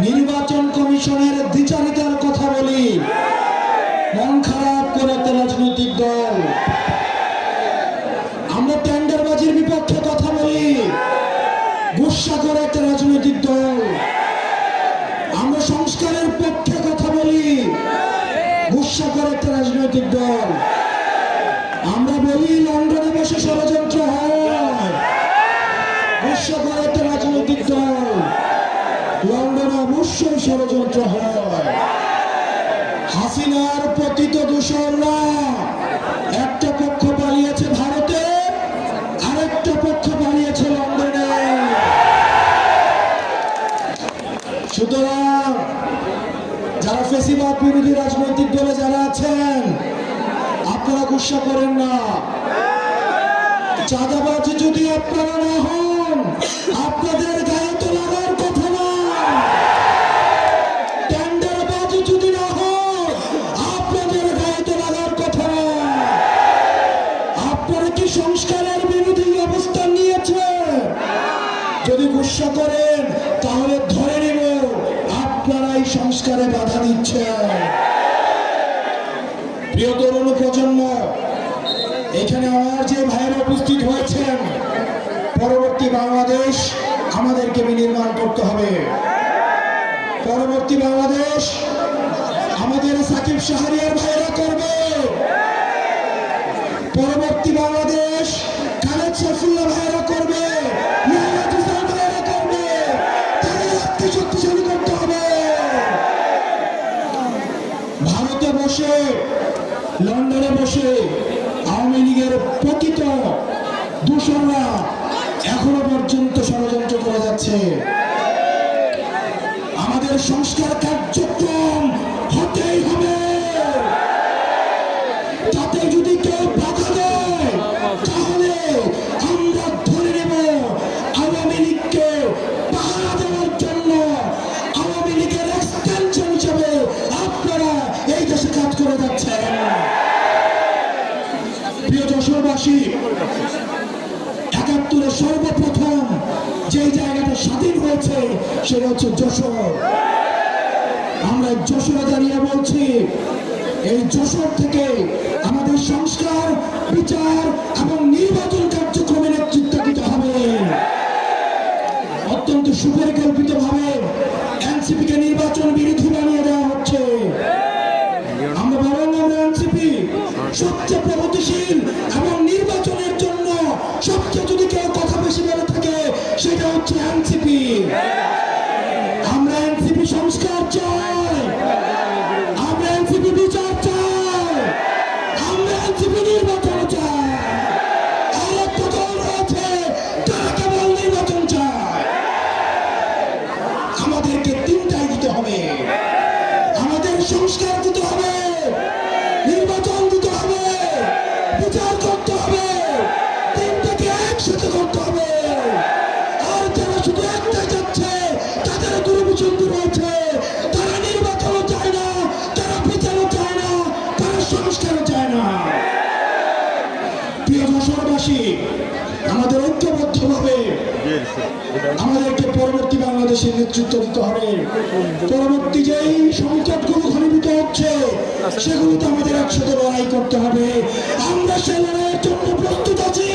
নির্বাচন কমিশনের দ্বিচারিতার কথা বলি। মন খারাপ করে একটা রাজনৈতিক দল। আমরা টেন্ডারবাজির বিপক্ষে কথা বলি। গুসা করে একটা রাজনৈতিক দল। আমরা সংস্কারের পক্ষে কথা বলি। গুসা করে একটা রাজনৈতিক দল। আমরা বলি, লন্ডনে বসে ষড়যন্ত্র হয়। লন্ডনে অবশ্যই ষড়যন্ত্র হয়। হাসিনার পতিত দূষণরা একটা পক্ষ পালিয়েছে ভারতে, আরেকটা পক্ষ পালিয়েছে লন্ডনে। সুতরাং যারা ফেসিবাদ বিরোধী রাজনৈতিক দলে যারা আছেন, আপনারা গুসা করেন না। চাঁদাবাজি যদি আপনারা না হন, আপনাদের গায়ে তো সংস্কারে বাধা দিচ্ছে। প্রিয় তরুণ প্রজন্ম, এখানে আমার যে ভাইয়েরা উপস্থিত হয়েছেন, পরবর্তী বাংলাদেশ আমাদেরকে বিনির্মাণ করতে হবে। পরবর্তী বাংলাদেশ আমাদের সাকিব শাহরিয়ার ভাইয়েরা করবে। লন্ডনে বসে আওয়ামী লীগের প্রকৃত দূষণরা এখনও পর্যন্ত ষড়যন্ত্র করে যাচ্ছে। আমাদের সংস্কার কার্যক্রম হতেই হবে। তাতে যদি কেউ বাধা দেয় যশোরবাসী একাত্তরে সর্বপ্রথম যে জায়গাটা স্বাধীন হয়েছে, সেটা হচ্ছে যশোর। আমরা যশোরে দাঁড়িয়ে বলছি, এই যশোর থেকে আমাদের সংস্কার, বিচার এবং নির্বাচন কার্যক্রমে নেতৃত্ব দিতে হবে। অত্যন্ত সুপরিকল্পিত ভাবে এনসিপি কে নির্বাচন বিরোধী বানিয়ে দেওয়া হচ্ছে। আমরা বরং আমরা এনসিপি সবচেয়ে প্রগতিশীল এবং হচ্ছে এনসিপি। আমরা এনসিপি সংস্কার চাই। যশোরবাসী আমাদের ঐক্যবদ্ধভাবে আমাদেরকে পরবর্তী বাংলাদেশের নেতৃত্ব দিতে হবে। পরবর্তী যেই সংকটগুলো ঘনীভূত হচ্ছে, সেগুলোতে আমাদের একসাথে লড়াই করতে হবে। আমরা সে লড়াইয়ের জন্য প্রস্তুত আছি।